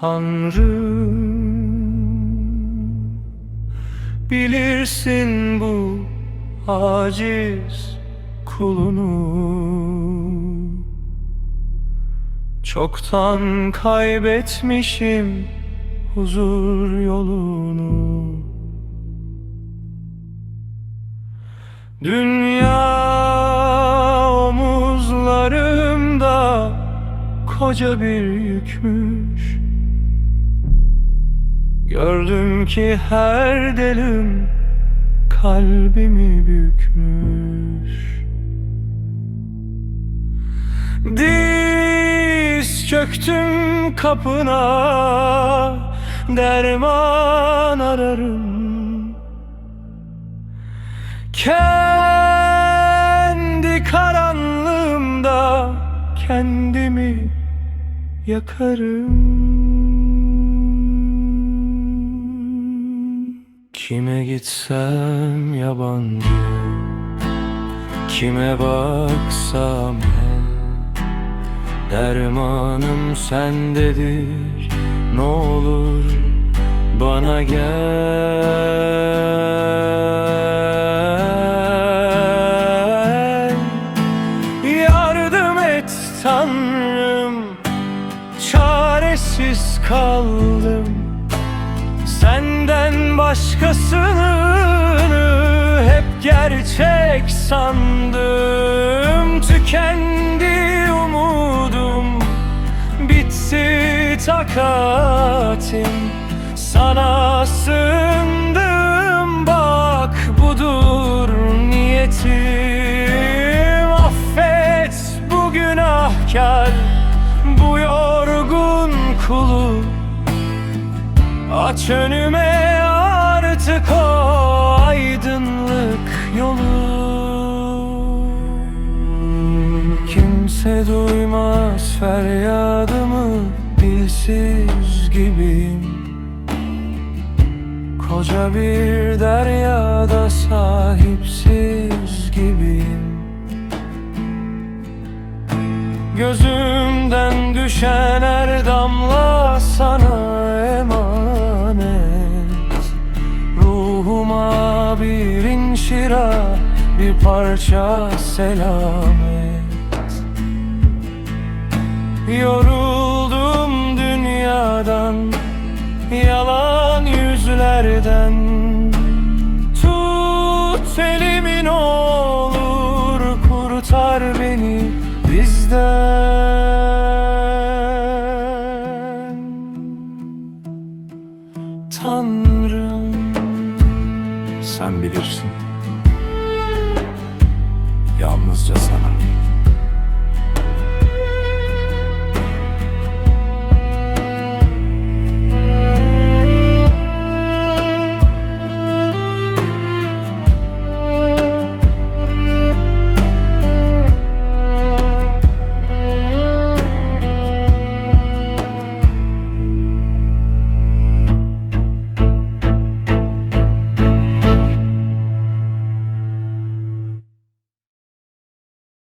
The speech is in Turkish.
Tanrım Bilirsin bu aciz kulunu. Çoktan kaybetmişim huzur yolunu. Dünya omuzlarımda koca bir yükmüş Gördüm ki her delim kalbimi bükmüş. Diz çöktüm kapına derman ararım. Kendi karanlığımda kendimi yakarım Kime gitsem yabancı Kime baksam Dermanım sendedir Ne olur bana gel. Yardım et Tanrım Çaresiz kaldım. Senden başkasını hep gerçek sandım. Tükendi umudum Bitti takatim. Sana sığındım Bak budur niyetim. Affet bu günahkar Bu yorgun kulu. Aç önüme artık o aydınlık yolu. Kimse duymaz feryadımı dilsiz gibiyim. Koca bir deryada sahipsiz gibiyim. Gözümden düşen her damla sana inşira bir parça selamet Yoruldum dünyadan yalan yüzlerden. Tut elimi ne olur kurtar beni bizden. Tanrım. Sen bilirsin Yalnızca sana